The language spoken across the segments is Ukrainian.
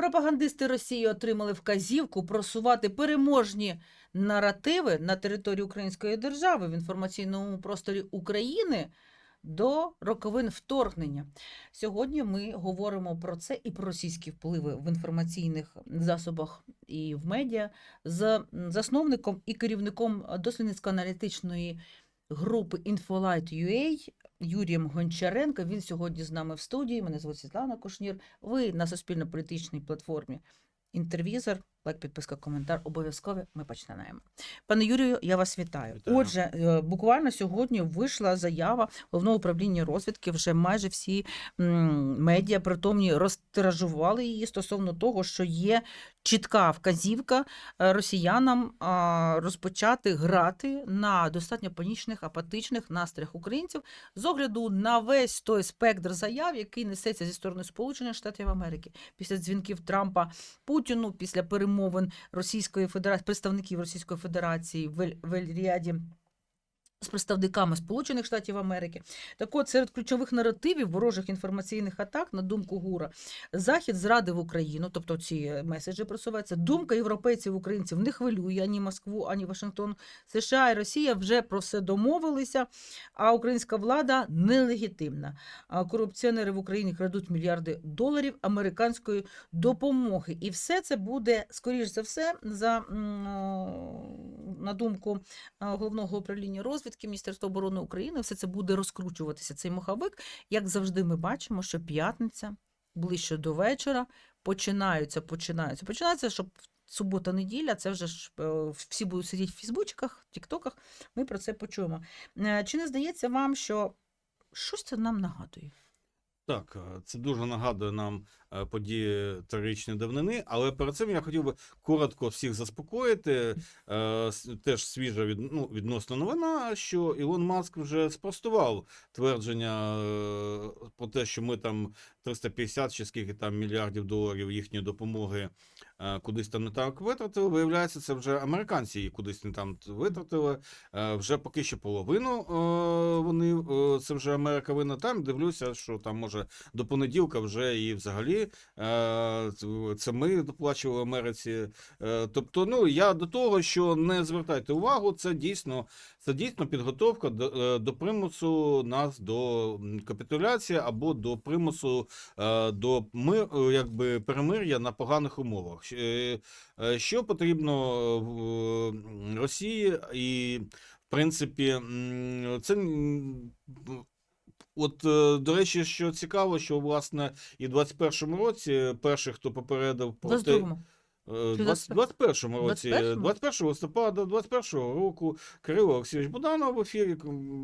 Пропагандисти Росії отримали вказівку просувати переможні наративи на території Української держави в інформаційному просторі України до роковин вторгнення. Сьогодні ми говоримо про це і про російські впливи в інформаційних засобах і в медіа з засновником і керівником дослідницько-аналітичної групи Infolight.ua Юрієм Гончаренко. Він сьогодні з нами в студії. Мене звуть Світлана Кушнір. Ви на суспільно-політичній платформі Інтервізор. Лайк, підписка, коментар. Обов'язково ми починаємо. Пане Юрію, я вас вітаю. Вітаю. Отже, е, буквально сьогодні вийшла заява головного управління розвідки. Вже майже всі медіа притомні розтиражували її стосовно того, що є чітка вказівка е, росіянам розпочати грати на достатньо панічних, апатичних настроях українців з огляду на весь той спектр заяв, який несеться зі сторони Сполучених Штатів Америки. Після дзвінків Трампа Путіну, після перемовин Російської Федерації, представників Російської Федерації в Ель- в Ель-Ріаді з представниками Сполучених Штатів Америки. Так от, серед ключових наративів ворожих інформаційних атак, на думку ГУРа, Захід зрадив Україну, тобто ці меседжі просуваються. Думка європейців, українців не хвилює ані Москву, ані Вашингтон. США і Росія вже про все домовилися, а українська влада нелегітимна. Корупціонери в Україні крадуть мільярди доларів американської допомоги. І все це буде, скоріш за все, за на думку головного управління розвідки Міністерства оборони України, все це буде розкручуватися. Цей моховик, як завжди, ми бачимо, що п'ятниця ближче до вечора починаються, починаються, починаються, щоб. Субота, неділя, це вже ж е, всі будуть сидіти в Фейсбучках, Тіктоках. Ми про це почуємо. Е, Чи не здається вам, що щось це нам нагадує? Так, е, це дуже нагадує нам е, події трирічної давнини, але перед цим я хотів би коротко всіх заспокоїти. Е, Теж свіжа від, ну, відносно новина, що Ілон Маск вже спростував твердження про те, що ми там 350 чи скільки там мільярдів доларів їхньої допомоги кудись там не так витратили. Виявляється, це вже американці її кудись не там витратили. Е, Вже поки що половину е, вони е, це вже Америка винна. Там дивлюся, що там може до понеділка вже і взагалі е, це ми доплачували Америці. Е, Тобто, ну я до того, що не звертайте увагу, це дійсно це дійсно підготовка до, е, до примусу нас до капітуляції або до примусу е, до ми, е, якби перемир'я на поганих умовах. Е, е, Що потрібно Росії? І в принципі, це от е, до речі, що цікаво, що власне і в 21-му році перший, хто попередив про те, 22-му. Е, Чи 20 21-му році, 21-му? 21 листопада 21-го року Кирило Олексійович Буданов в ефірі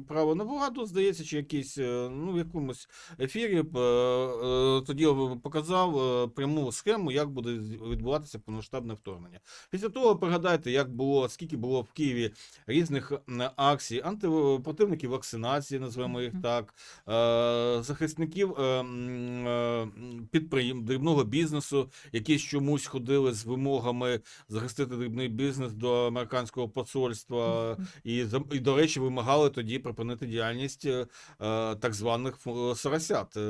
право на владу, здається, чи якийсь е, ну, в якомусь ефірі е, е, тоді показав е, пряму схему, як буде відбуватися повномасштабне вторгнення. Після того пригадайте, як було, скільки було в Києві різних акцій, антипротивників вакцинації, назвемо їх так, е, захисників е, е, підприєм, дрібного бізнесу, які чомусь ходили з вимогами захистити дрібний бізнес до американського посольства, і, і до речі, вимагали тоді припинити діяльність е, так званих соросят. Е,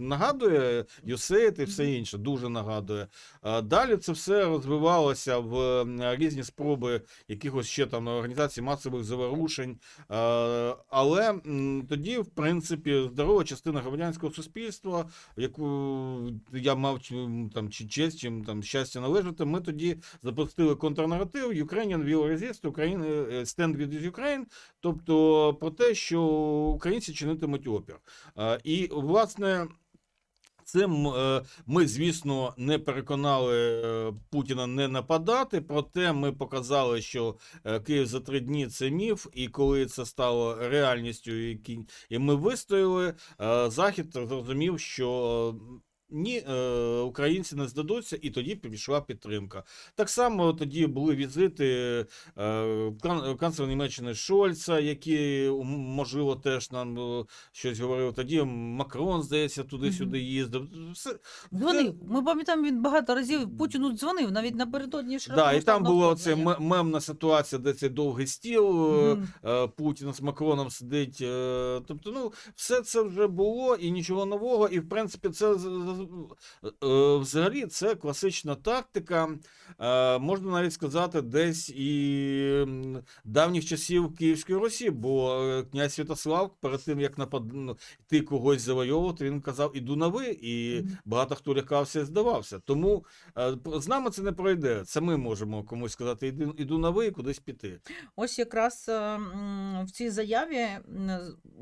Нагадує USAID і все інше, дуже нагадує. Е, Далі це все розвивалося в різні спроби якихось ще там організацій масових заворушень. Е, Але м, тоді, в принципі, здорова частина громадянського суспільства, яку я мав там чи честь, чим там щастя належати, ми тоді запустили контрнаратив Ukrainian Will Resist, Ukraine, е, Stand with Ukraine, тобто про те, що українці чинитимуть опір. І, власне, Цим е, ми, звісно, не переконали е, Путіна не нападати, проте ми показали, що Київ за три дні це міф, і коли це стало реальністю, і ми вистояли, Захід зрозумів, що ні, е, українці не здадуться, і тоді пішла підтримка. Так само тоді були візити е, кан- канцлера Німеччини Шольца, який, можливо, теж нам е, щось говорив. Тоді Макрон, здається, туди-сюди їздив. Все, Дзвонив. Ми пам'ятаємо, він багато разів Путіну дзвонив, навіть напередодні Да, і там була оце мемна ситуація, де цей довгий стіл. е, е, Путін з Макроном сидить. Тобто, ну, все це вже було і нічого нового. І в принципі, це взагалі це класична тактика, е, можна навіть сказати, десь і давніх часів Київської Русі, бо е, князь Святослав перед тим, як напад... ну, йти когось завойовувати, він казав, іду на ви, і багато хто лякався і здавався. Тому е, з нами це не пройде. Це ми можемо комусь сказати, іду, іду на ви і кудись піти. Ось якраз е, в цій заяві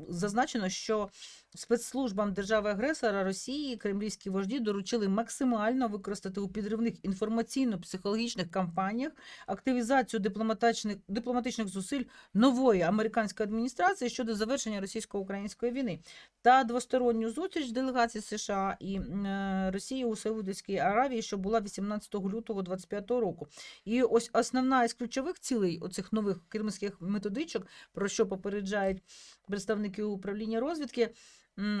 зазначено, що спецслужбам держави-агресора Росії кремлівські вожді доручили максимально використати у підривних інформаційно-психологічних кампаніях активізацію дипломатичних, дипломатичних зусиль нової американської адміністрації щодо завершення російсько-української війни та двосторонню зустріч делегації США і е, Росії у Саудівській Аравії, що була 18 лютого 2025 року. І ось основна із ключових цілей оцих нових кремлівських методичок, про що попереджають представники управління розвідки,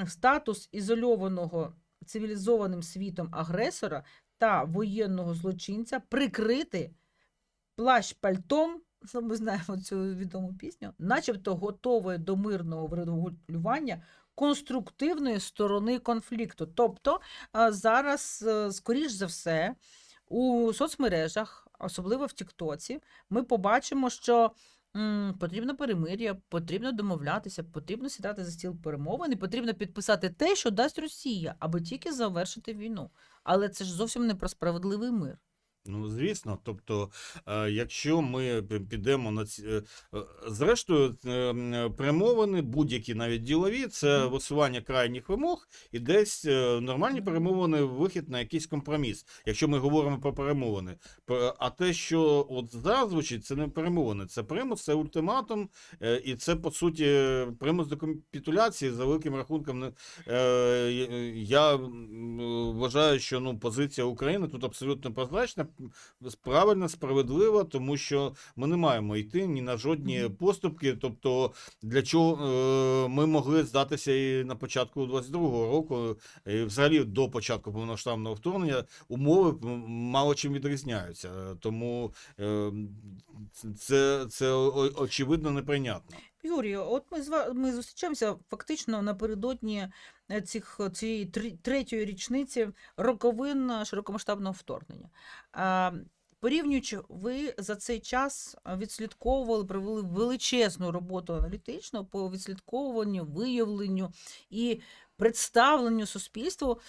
статус ізольованого цивілізованим світом агресора та воєнного злочинця прикрити плащ пальтом. Ми знаємо цю відому пісню, начебто готовою до мирного врегулювання конструктивної сторони конфлікту. Тобто зараз, е, скоріш за все, у соцмережах, особливо в Тіктоці, ми побачимо, що потрібно перемир'я, потрібно домовлятися, потрібно сідати за стіл перемовин потрібно підписати те, що дасть Росія, аби тільки завершити війну. Але це ж зовсім не про справедливий мир. Ну, звісно, тобто, е, якщо ми підемо на ці е, е, зрештою, перемовини, будь-які навіть ділові, це висування крайніх вимог і десь нормальні перемовини, вихід на якийсь компроміс, якщо ми говоримо про перемовини. А те, що от зараз звучить, це не перемовини, це примус, це ультиматум, і це по суті примус до капітуляції за великим рахунком. Я вважаю, що ну позиція України тут абсолютно прозрачна, правильна, справедлива, тому що ми не маємо йти ні на жодні Мгм. поступки. Тобто, для чого е, ми могли здатися і на початку 22-го року, і взагалі до початку повноштабного вторгнення, умови мало чим відрізняються. Е, Тому е, це, це очевидно неприйнятно. Юрій, от ми з ми зустрічаємося фактично напередодні е, цих цієї трі- третьої річниці роковин е, широкомасштабного вторгнення. Порівнюючи, ви за цей час е, відслідковували, провели величезну роботу аналітичну по відслідковуванню, виявленню і представленню суспільству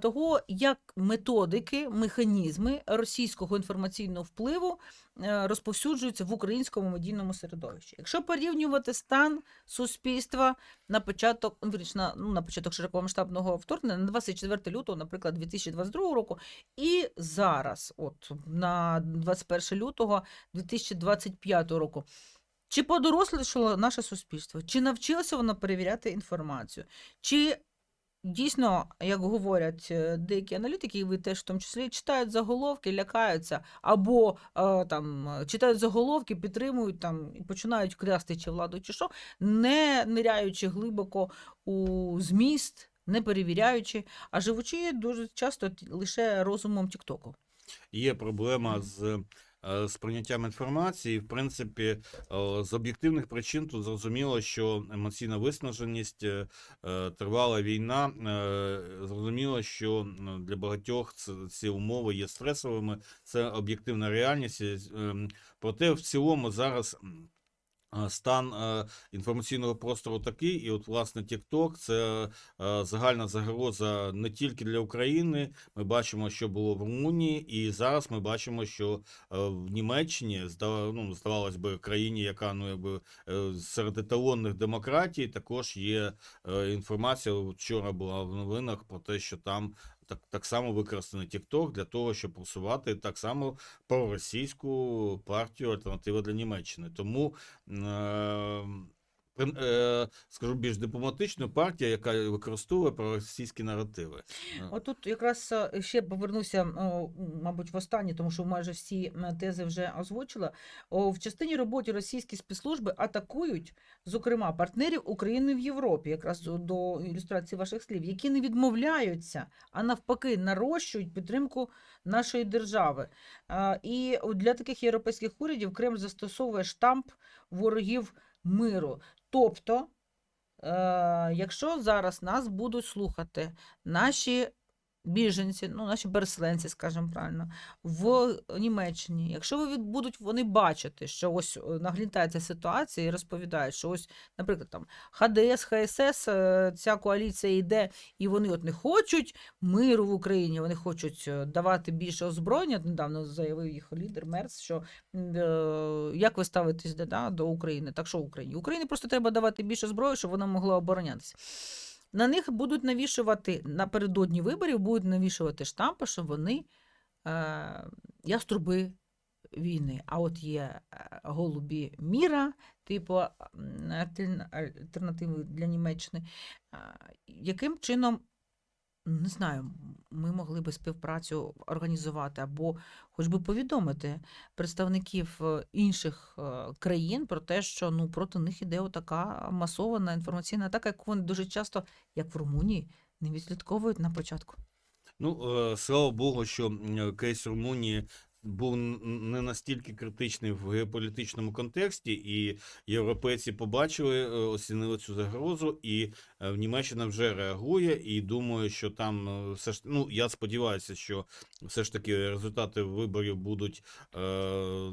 того, як методики, механізми російського інформаційного впливу е, розповсюджуються в українському медійному середовищі. Якщо порівнювати стан суспільства на початок, ну, на, ну, на початок широкомасштабного вторгнення, на 24 лютого, наприклад, 2022 року, і зараз, от на 21 лютого 2025 року. Чи подорослішало наше суспільство? Чи навчилося воно перевіряти інформацію? Чи дійсно, як говорять е, деякі аналітики, і ви теж в тому числі читають заголовки, лякаються, або е, там читають заголовки, підтримують там і починають крясти чи владу, чи що, не ниряючи глибоко у зміст, не перевіряючи, а живучи дуже часто лише розумом Тіктоку. Є проблема з е, сприйняттям інформації. В принципі, е, з об'єктивних причин тут зрозуміло, що емоційна виснаженість, е, тривала війна. Зрозуміло, що для багатьох ці умови є стресовими. Це об'єктивна реальність. Ем, Проте в цілому зараз. Е, Стан е, інформаційного простору такий, і от власне TikTok – це е, загальна загроза не тільки для України. Ми бачимо, що було в Румунії, і зараз ми бачимо, що в Німеччині ну, здавалось би, країні, яка ну якби серед еталонних демократій, також є інформація. Вчора була в новинах про те, що там. Так, так само використаний TikTok для того, щоб просувати так само проросійську партію Альтернатива для Німеччини. Тому е, скажу більш дипломатичну партія, яка використовує проросійські наративи. Е, Отут якраз е, ще повернуся, мабуть, в останнє, тому що майже всі тези вже озвучила. В частині роботи російські спецслужби атакують, зокрема, партнерів України в Європі, якраз до ілюстрації ваших слів, які не відмовляються, а навпаки, нарощують підтримку нашої держави. І для таких європейських урядів Кремль застосовує штамп ворогів миру. Тобто, е, якщо зараз нас будуть слухати наші біженці, ну, наші переселенці, скажімо правильно, в Німеччині, якщо ви будуть вони бачити, що ось е, нагнітається ситуація і розповідають, що ось, наприклад, там ХДС, ХСС, е, ця коаліція йде, і вони от не хочуть миру в Україні, вони хочуть е, давати більше озброєння. Недавно заявив їх лідер Мерц, що як ви ставитесь да, до України? Так що Україні? Україні просто треба давати більше зброї, щоб вона могла оборонятися. На них будуть навішувати напередодні виборів, будуть навішувати штампи, що вони е, яструби війни. А от є е, голубі міра, типу альтернативи для Німеччини. Е, Яким чином, не знаю, ми могли би співпрацю організувати або хоч би повідомити представників е, інших е, країн про те, що ну проти них іде така масована інформаційна атака, яку вони дуже часто, як в Румунії, не відслідковують на початку. Ну, е, слава Богу, що кейс Румунії був не настільки критичний в геополітичному контексті, і європейці побачили, оцінили цю загрозу, і Німеччина вже реагує. І думаю, що там е, все ж ну я сподіваюся, що все ж таки результати виборів будуть е,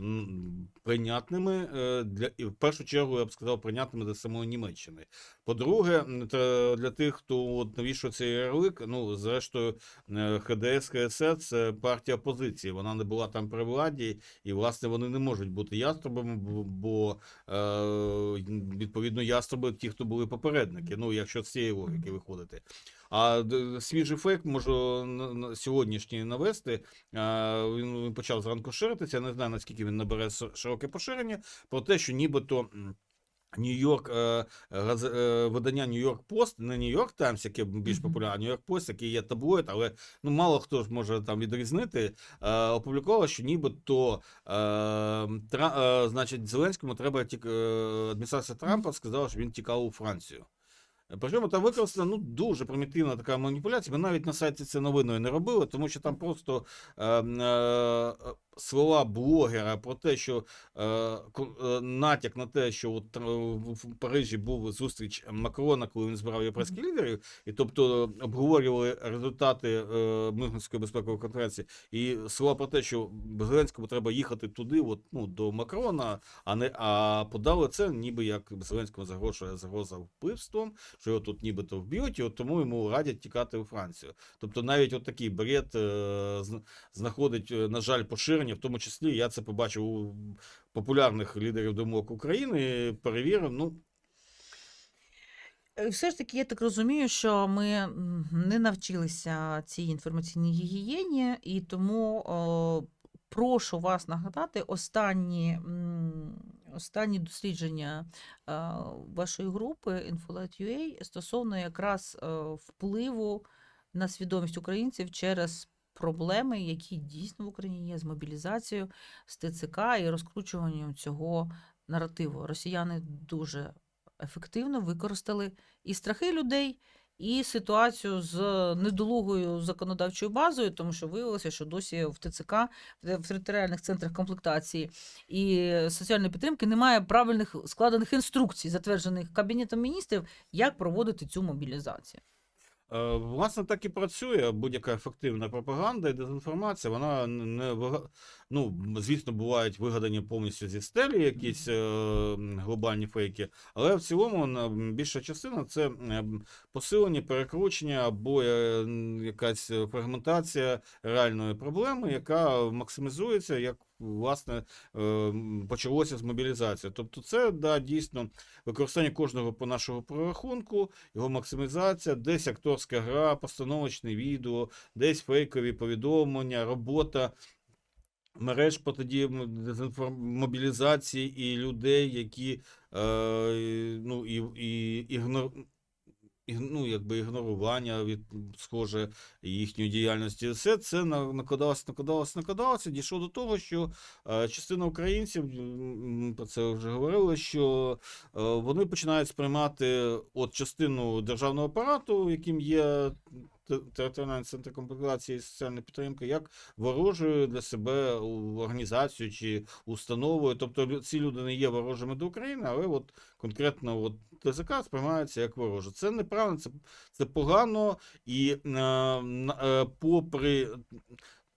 прийнятними е, для і в першу чергу я б сказав прийнятними для самої Німеччини. По-друге, для тих, хто от навішує цей ярлик, ну зрештою. Е, ХДС, ХСС – це партія опозиції. Вона не була там при владі, і власне вони не можуть бути яструбами, бо е, відповідно яструби ті, хто були попередники. Ну, якщо з цієї логіки виходити. А свіжий фейк можу сьогоднішній навести. Він почав зранку ширитися. Я не знаю наскільки він набере широке поширення. Про те, що нібито. Нью-Йорк газ- е, видання Нью-Йорк Пост, не Нью-Йорк Таймс, яке більш популярне, Нью-Йорк Пост, який є таблоїд, але ну мало хто ж може там відрізнити. Е, опублікувало, що нібито е, е, значить, Зеленському треба тік, адміністрація Трампа сказала, що він тікав у Францію. Причому там використана ну, дуже примітивна така маніпуляція. Ми навіть на сайті це новиною не робили, тому що там просто е, е, слова блогера про те, що е, е, натяк на те, що от, е, в Парижі був зустріч Макрона, коли він збирав європейських лідерів, і тобто обговорювали результати е, Мюнхенської безпекової конференції, і слова про те, що Зеленському треба їхати туди, от, ну, до Макрона, а не а подали це, ніби як Зеленському загрожує загроза вбивством, що його тут нібито вб'ють, і от тому йому радять тікати у Францію. Тобто навіть от такий бред е, знаходить, е, на жаль, поширення, в тому числі я це побачив у популярних лідерів думок України, перевірив. Ну, Е, Все ж таки, я так розумію, що ми не навчилися цій інформаційній гігієні, і тому о, прошу вас нагадати останні, останні дослідження е, вашої групи Infolet.ua стосовно якраз е, впливу на свідомість українців через проблеми, які дійсно в Україні є з мобілізацією, з ТЦК і розкручуванням цього наративу. Росіяни дуже ефективно використали і страхи людей, і ситуацію з недолугою законодавчою базою, тому що виявилося, що досі в ТЦК, в територіальних центрах комплектації і соціальної підтримки немає правильних складених інструкцій, затверджених Кабінетом міністрів, як проводити цю мобілізацію. Е, Власне, так і працює будь-яка ефективна пропаганда і дезінформація. Вона не ну, звісно, бувають вигадані повністю зі стелі якісь е, глобальні фейки, але в цілому більша частина це е, посилення, перекручення або е, якась фрагментація реальної проблеми, яка максимізується, як власне е, почалося з мобілізації. Тобто, це да, дійсно використання кожного по нашого прорахунку, його максимізація, десь акторська гра, постановочне відео, десь фейкові повідомлення, робота мереж м- дезінформ- мобілізації і людей, які е, ну, і, і, ігнор... іг- Ну, якби ігнорування від схоже їхньої діяльності, все це на- накладалося, накладалося, накладалося. Дійшло до того, що е, частина українців про це вже говорили, що е, вони починають сприймати от частину державного апарату, яким є те- територіальний центр комплектації і соціальної підтримки як ворожою для себе організацією чи установою. Тобто ці люди не є ворожими до України, але от конкретно от ТЗК сприймається як вороже. Це неправильно, це, це погано і е, е, попри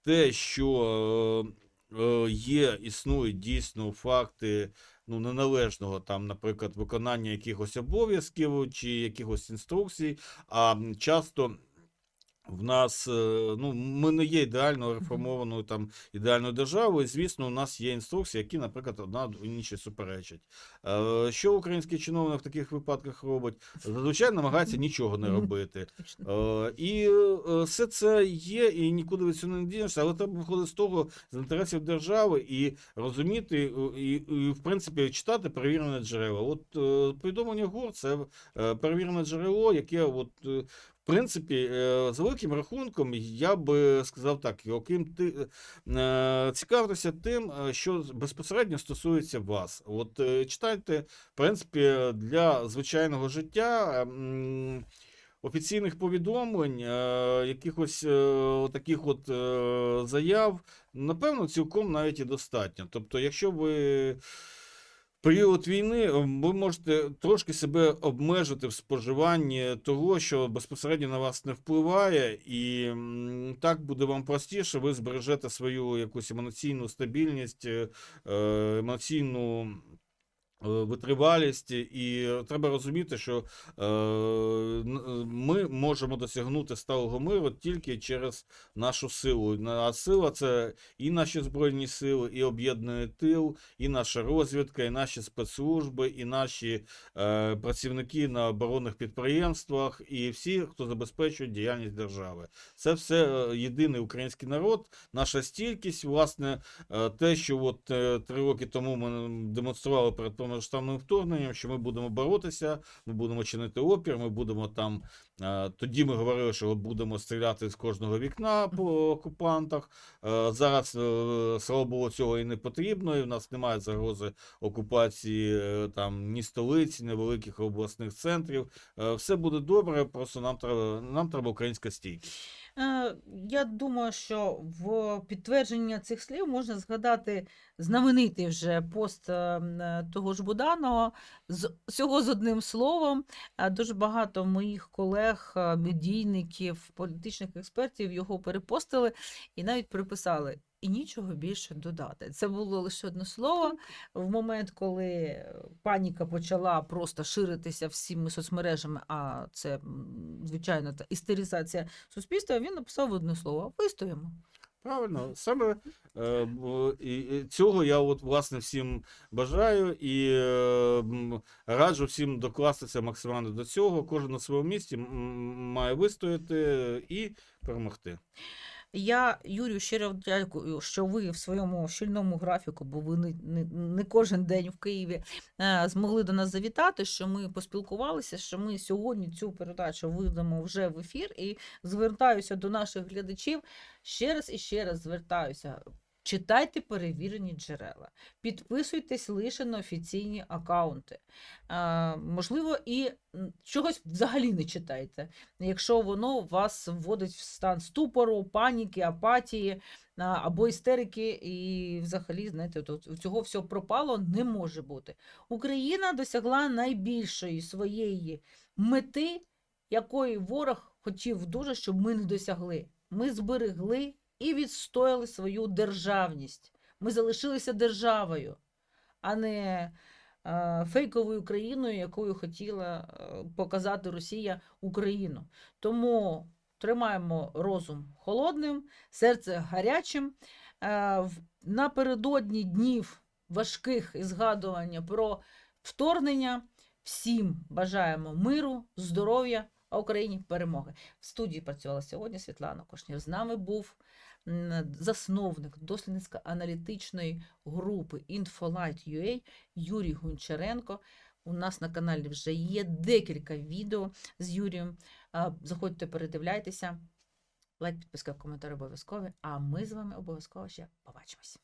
те, що е, е, є, існують дійсно факти ну, неналежного там, наприклад, виконання якихось обов'язків чи якихось інструкцій, а часто. В нас е, ну ми не є ідеально реформованою там ідеальною державою. Звісно, у нас є інструкції, які, наприклад, одна іншій суперечать. Е, Що український чиновник в таких випадках робить? Зазвичай намагається нічого не робити. Е, І все це є, і нікуди від цього не дінешся, але треба виходити з того з інтересів держави і розуміти, і, і в принципі читати перевірене джерело. От повідомлення ГУР це перевірене джерело, яке от. В принципі, е, за великим рахунком, я би сказав так, окрім ти е, цікавтеся тим, е, що безпосередньо стосується вас. От читайте, в принципі, для звичайного життя. м, офіційних повідомлень, якихось таких от заяв, напевно, цілком навіть і достатньо. Тобто, якщо ви період війни, е, ви можете трошки себе обмежити в споживанні того, що безпосередньо на вас не впливає, і так буде вам простіше, ви збережете свою якусь емоційну стабільність, е, е, емоційну. Е, Витривалість, і треба розуміти, що е, ми можемо досягнути сталого миру тільки через нашу силу. А сила це і наші збройні сили, і об'єднаний тил, і наша розвідка, і наші спецслужби, і наші е, працівники на оборонних підприємствах, і всі, хто забезпечує діяльність держави. Це все єдиний український народ, наша стійкість, власне, те, що от три роки тому ми демонстрували перед повномасштабним вторгненням, що ми будемо боротися, ми будемо чинити опір, ми будемо там. е, Тоді ми говорили, що будемо стріляти з кожного вікна по окупантах. Е, Зараз, е, слава Богу, цього і не потрібно, і в нас немає загрози окупації там ні столиці, ні великих обласних центрів. Все буде добре, просто нам треба, нам треба українська стійкість. Е, Я думаю, що в підтвердження цих слів можна згадати знаменитий вже пост е, е, того ж Буданова з всього з одним словом. Дуже багато моїх колег, медійників, політичних експертів його перепостили і навіть приписали. І нічого більше додати. Це було лише одне слово. В момент, коли е, паніка почала просто ширитися всіми соцмережами, а це, звичайно, та істеризація суспільства, він написав одне слово: вистоїмо. Правильно, саме е, і, цього я от власне всім бажаю і е, раджу всім докластися максимально до цього. Кожен на своєму місці має вистояти і перемогти. Я Юрію щиро дякую, що ви в своєму щільному графіку, бо ви не, не, не кожен день в Києві е, змогли до нас завітати, що ми поспілкувалися, що ми сьогодні цю передачу видамо вже в ефір. І звертаюся до наших глядачів. Ще раз і ще раз звертаюся. Читайте перевірені джерела, підписуйтесь лише на офіційні акаунти. А, можливо, і чогось взагалі не читайте, якщо воно вас вводить в стан ступору, паніки, апатії або істерики, і взагалі, знаєте, от цього всього пропало не може бути. Україна досягла найбільшої своєї мети, якої ворог хотів дуже, щоб ми не досягли. Ми зберегли і відстояли свою державність. Ми залишилися державою, а не е, фейковою країною, якою хотіла е, показати Росія Україну. Тому тримаємо розум холодним, серце гарячим. Е, Напередодні днів важких і згадування про вторгнення. Всім бажаємо миру, здоров'я, а Україні перемоги. В студії працювала сьогодні Світлана Кошнір. З нами був засновник дослідницько-аналітичної групи InfoLight.ua Юрій Гончаренко. У нас на каналі вже є декілька відео з Юрієм. Заходьте, передивляйтеся. Лайк, підписка, коментар обов'язкові. А ми з вами обов'язково ще побачимось.